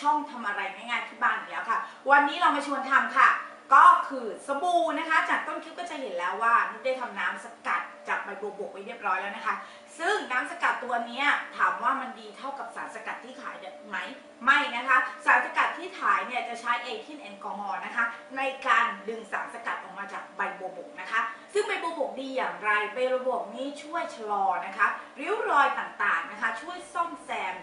ช่องทำอะไรง่ายๆที่บ้านอยู่แล้วค่ะ วันนี้เรามาชวนทำค่ะ ก็คือสบู่นะคะ จากต้นคลิปก็จะเห็นแล้วว่านุกได้ทำน้ำสกัดจากใบบัวบกไว้เรียบร้อยแล้วนะคะ ซึ่งน้ำสกัดตัวนี้ถามว่ามันดีเท่ากับสารสกัดที่ขายไหมไม่นะคะ สารสกัดที่ขายเนี่ยจะใช้เอทิลแอลกอฮอล์นะคะ ในการดึงสารสกัดออกมาจากใบบัวบกนะคะ ซึ่งใบบัวบกดีอย่างไรใบบัวบกนี้ช่วยชะลอนะคะ ริ้วรอยต่างๆนะคะ ช่วยซ่อมแซม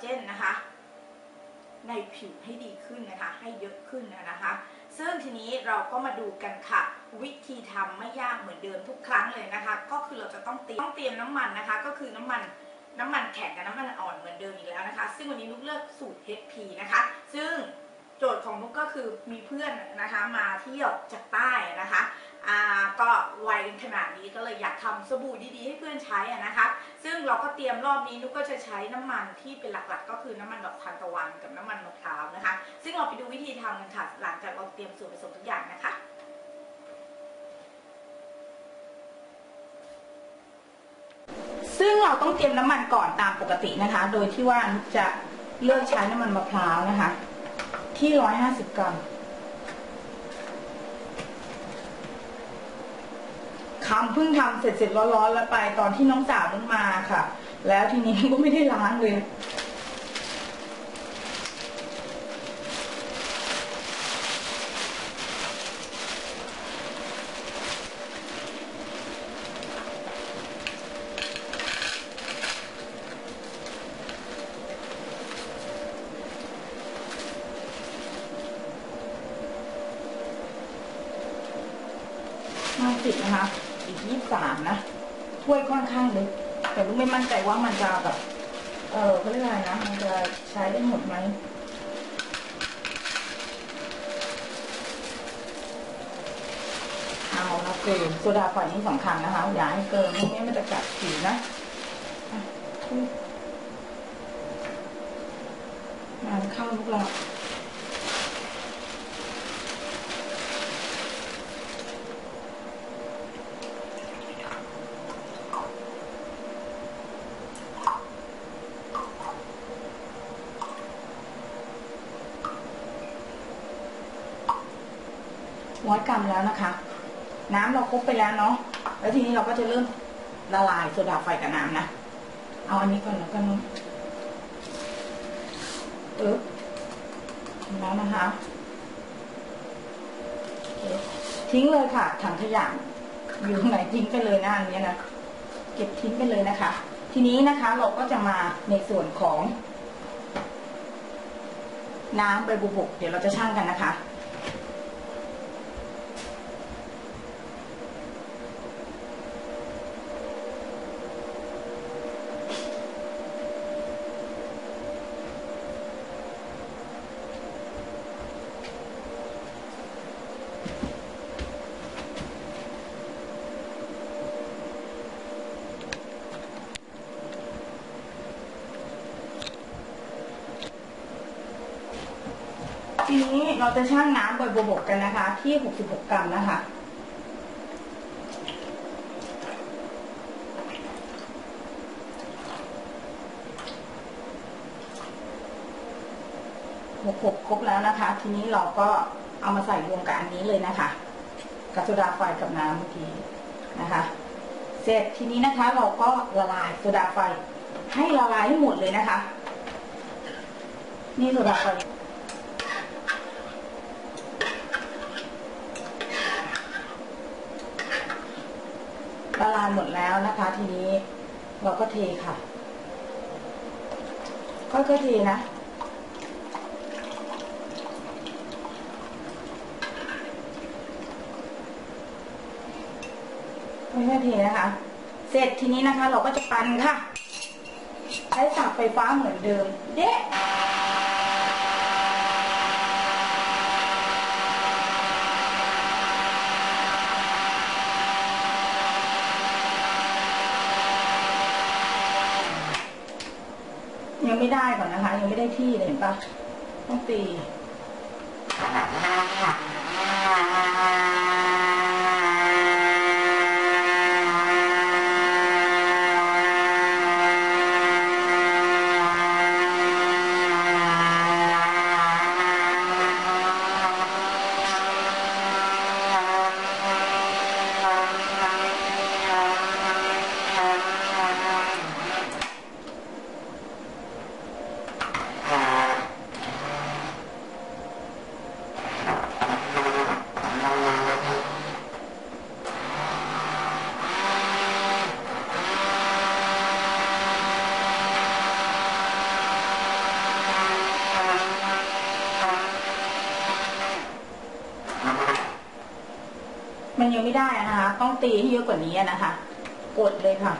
เจนนะคะ ในผิวให้ดีขึ้นนะคะ ให้เยอะขึ้นนะคะ ซึ่งทีนี้เราก็มาดูกันค่ะ วิธีทำไม่ยากเหมือนเดิมทุกครั้งเลยนะคะ ก็คือเราจะต้องเตรียมต้องเตรียมน้ำมันนะคะ ก็คือน้ำมันน้ำมันแข็งกับน้ำมันอ่อนเหมือนเดิมอีกแล้วนะคะ ซึ่งวันนี้นุกเลือกสูตร HP นะคะ ซึ่ง จทย์ของนุกก็คือมีเพื่อนนะคะมาเที่ยวจากใต้นะคะอ่าก็วัยกันขนาดนี้ก็เลยอยากทำสบู่ดีๆให้เพื่อนใช้นะคะ ซึ่งเราก็เตรียมรอบนี้นุกก็จะใช้น้ำมันที่เป็นหลักๆ ก็คือน้ำมันดอกทานตะวันกับน้ำมันมะพร้าวนะคะ ซึ่งเราไปดูวิธีทำกันค่ะ หลังจากเราเตรียมส่วนผสมทุกอย่างนะคะซึ่งเราต้องเตรียมน้ำมันก่อนตามปกตินะคะ โดยที่ว่านุกจะเลือกใช้น้ำมันมะพร้าวนะคะ ที่ร้อยห้าสิบกรัมคำเพิ่งทำเสร็จเสร็จร้อนๆแล้วไปตอนที่น้องสาวมันมาค่ะ แล้วทีนี้ก็ไม่ได้ล้างเลย ห้าสิบนะคะ อีกยี่สามนะถ้วยค่อนข้างลึกแต่ลูกไม่มั่นใจว่ามันจะแบบ เออเขาเรียกอะไรนะ มันจะใช้ได้หมดไหมเอาละเกินโซดาไฟนี่สำคัญนะคะ อย่าให้เกินไม่งั้นมันจะกัดผิวนะงานเข้าลูกเรา ร้อยกรัมแล้วนะคะ น้ำเราครบไปแล้วเนาะแล้วทีนี้เราก็จะเริ่มละลายโซดาไฟกับน้ำนะเอาอันนี้ก่อนแล้วกันเนาะเออแล้วนะคะทิ้งเลยค่ะถังขยะอยู่ตรงไหนทิ้งไปเลยนะอันนี้นะเก็บทิ้งไปเลยนะคะ ทีนี้นะคะเราก็จะมาในส่วนของ น้ำใบบุบกเดี๋ยวเราจะชั่งกันนะคะ ทีนี้เราจะชั่งน้ำใบบัวบกกันนะคะ ที่ 66 กรัมนะคะหกหกครบแล้วนะคะ ทีนี้เราก็เอามาใส่รวมกับอันนี้เลยนะคะกับโซดาไฟกับน้ำเมื่อกี้นะคะ เสร็จทีนี้นะคะเราก็ละลายโซดาไฟให้ละลายให้หมดเลยนะคะ นี่โซดาไฟ ละลายหมดแล้วนะคะ ทีนี้เราก็เทค่ะค่อยๆเทนะค่อยๆเทนะคะ เสร็จทีนี้นะคะ เราก็จะปั่นค่ะ ใช้สับไฟฟ้าเหมือนเดิม เด๊ะ ไม่ได้ก่อนนะคะ ยังไม่ได้ที่เลยเห็นปะต้องตี มันยังไม่ได้นะคะ ต้องตีให้เยอะกว่านี้นะคะ กดเลยค่ะ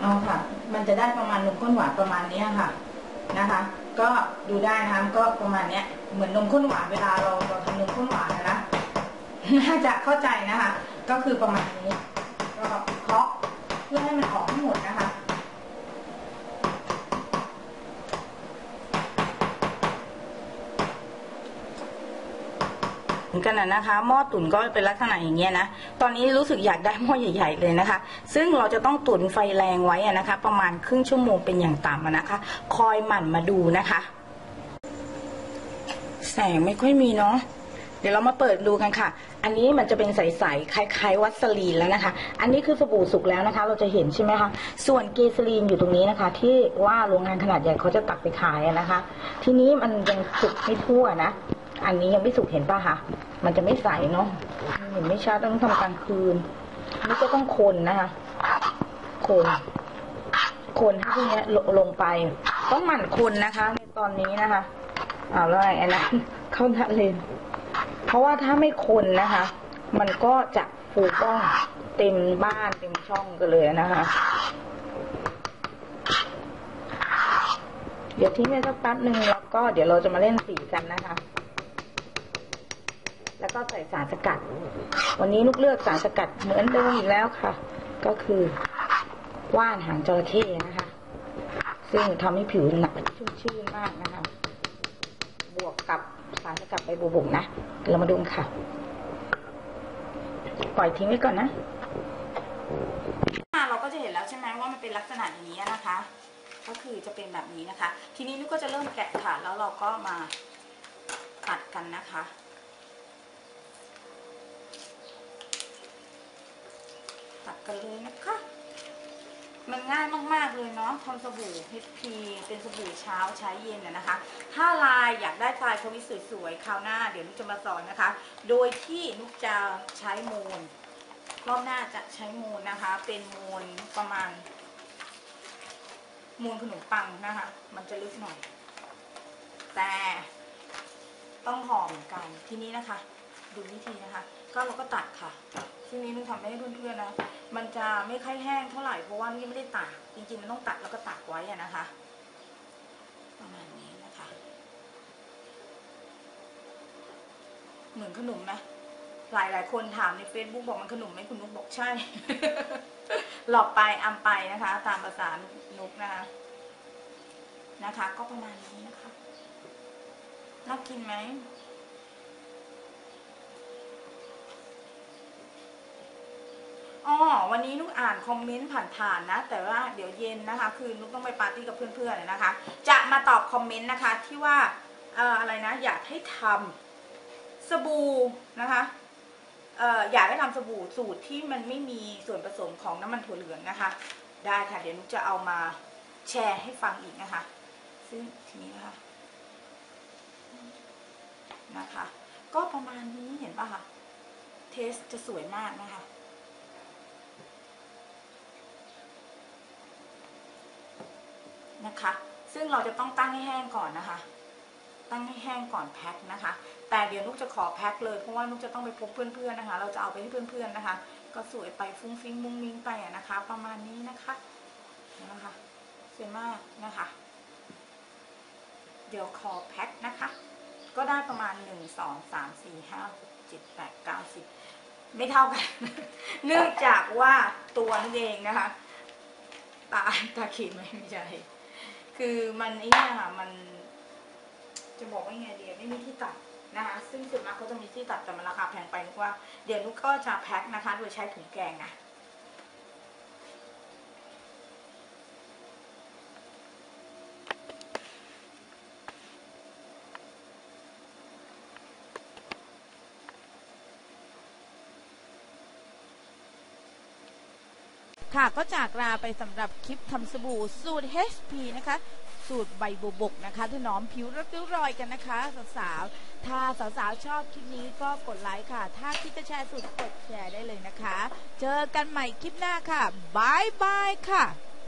เอาค่ะ มันจะได้ประมาณนมข้นหวานประมาณนี้ค่ะนะคะ ก็ดูได้นะคะก็ประมาณเนี้ย เหมือนนมข้นหวานเวลาเราเราทำนมข้นหวานนะน่าจะเข้าใจนะคะ ก็คือประมาณนี้ พื่อให้มันออกทั้หมดนะคะเหมือนกันนะนะคะหม้อตุ๋นก็เป็นลักษณะอย่างเงี้ยนะตอนนี้รู้สึกอยากได้หม้อใหญ่ ๆ เลยนะคะ ซึ่งเราจะต้องตุ๋นไฟแรงไว้อะนะคะ ประมาณครึ่งชั่วโมงเป็นอย่างต่ำนะคะ คอยหมั่นมาดูนะคะ แสงไม่ค่อยมีเนาะ เดี๋ยวเรามาเปิดดูกันค่ะ อันนี้มันจะเป็นใสๆคล้ายๆวัสลีนแล้วนะคะ อันนี้คือสบู่สุกแล้วนะคะ เราจะเห็นใช่ไหมคะ ส่วนเกสลีนอยู่ตรงนี้นะคะ ที่ว่าโรงงานขนาดใหญ่เขาจะตักไปขายนะคะ ทีนี้มันยังสุกไม่ทั่วนะ อันนี้ยังไม่สุกเห็นป่ะคะมันจะไม่ใสเนาะเห็นไม่ชัดต้องทำกลางคืนนี่ก็ต้องคนนะคะ คน คนให้พวกนี้ลงลงไป ต้องหมั่นคนนะคะ ในตอนนี้นะคะเอาแล้วไอ้อันนั้นเข้าทะเล เพราะว่าถ้าไม่คนนะคะ มันก็จะฟูบ้องเต็มบ้านเต็มช่องกันเลยนะคะ เดี๋ยวทิ้งไว้สักแป๊บหนึ่งแล้วก็เดี๋ยวเราจะมาเล่นสีกันนะคะ แล้วก็ใส่สารสกัด วันนี้นุกเลือกสารสกัดเหมือนเดิมอีกแล้วค่ะ ก็คือว่านหางจระเข้นะคะ ซึ่งทำให้ผิวหนักชุ่มชื่นมากนะคะ สารสกัดใบบัวบกนะ เรามาดูค่ะ ปล่อยทิ้งไว้ก่อนนะเราก็จะเห็นแล้วใช่ไหมว่ามันเป็นลักษณะอย่างนี้นะคะ ก็คือจะเป็นแบบนี้นะคะ ทีนี้นุกก็จะเริ่มแกะค่ะ แล้วเราก็มาตัดกันนะคะตัดกันเลยนะคะ มันง่ายมาก ๆ เลยเนาะทำสบู่ HP เป็นสบู่เช้าใช้เย็นนะนะคะ ถ้าลายอยากได้ลายสวิตสวยๆคราวหน้าเดี๋ยวนุกจะมาสอนนะคะ โดยที่นุกจะใช้มูลรอบหน้าจะใช้มูลนะคะ เป็นมูลประมาณ มูลขนมปังนะคะ มันจะลึกหน่อย แต่ต้องหอมเหมือนกันทีนี้นะคะ ดูวิธีนะคะ ก็เราก็ตัดค่ะทีนี้นุกทำให้เพื่อนๆนะ มันจะไม่ค่อยแห้งเท่าไหร่เพราะว่านี่ไม่ได้ตากจริงๆมันต้องตัดแล้วก็ตากไว้นะคะ ประมาณนี้นะคะ เหมือนขนมไหมหลายหลายคนถามใน Facebook บอกมันขนมไหมคุณนุกบอกใช่ หลอกไปอำไปนะคะ ตามภาษานุกนะคะ นะคะ ก็ประมาณนี้นะคะ น่ากินไหม อ๋อวันนี้นุกอ่านคอมเมนต์ผ่านๆนะ แต่ว่าเดี๋ยวเย็นนะคะ คือนุกต้องไปปาร์ตี้กับเพื่อนๆนะคะ จะมาตอบคอมเมนต์นะคะที่ว่าเอ่ออะไรนะ อยากให้ทำสบู่นะคะเอ่ออยากให้ทำสบู่สูตรที่มันไม่มีส่วนผสมของน้ำมันถั่วเหลืองนะคะ ได้ค่ะ เดี๋ยวนุกจะเอามาแชร์ให้ฟังอีกนะคะ ซึ่งทีนี้นะคะนะคะ ก็ประมาณนี้เห็นป่ะคะเทสจะสวยมากนะคะ นะคะ ซึ่งเราจะต้องตั้งให้แห้งก่อนนะคะ ตั้งให้แห้งก่อนแพ็คนะคะ แต่เดี๋ยวนุกจะขอแพ็คเลยเพราะว่านุกจะต้องไปพบเพื่อนๆนะคะ เราจะเอาไปให้เพื่อนๆนะคะ ก็สวยไปฟุ้งฟิ้งมุ้งมิ้งไปอะนะคะ ประมาณนี้นะคะนะคะสวยมากนะคะ เดี๋ยวขอแพ็คนะคะ ก็ได้ประมาณหนึ่งสองสามสี่ห้าหกเจ็ดแปดเก้าสิบไม่เท่ากัน เนื่องจากว่าตัวนั่นเองนะคะ ตาตาขีดไมไม่ใช่ คือมันไอ้เนี่ยค่ะมัน จะบอกว่าไงเดียไม่มีที่ตัดนะคะซึ่งส่วนมากเขาจะมีที่ตัดแต่มันราคาแพงไปนึกว่า เดี๋ยวนุกก็จะแพ็คนะคะ โดยใช้ถุงแกงนะ ค่ะก็จากลาไปสำหรับคลิปทำสบู่สูตร HP นะคะ สูตรใบบัวบกนะคะถนอมผิวรับริ้วรอยกันนะคะสาวๆถ้าสาวๆชอบคลิปนี้ก็กดไลค์ค่ะ ถ้าคิดจะแชร์สูตรกดแชร์ได้เลยนะคะ เจอกันใหม่คลิปหน้าค่ะบายบายค่ะ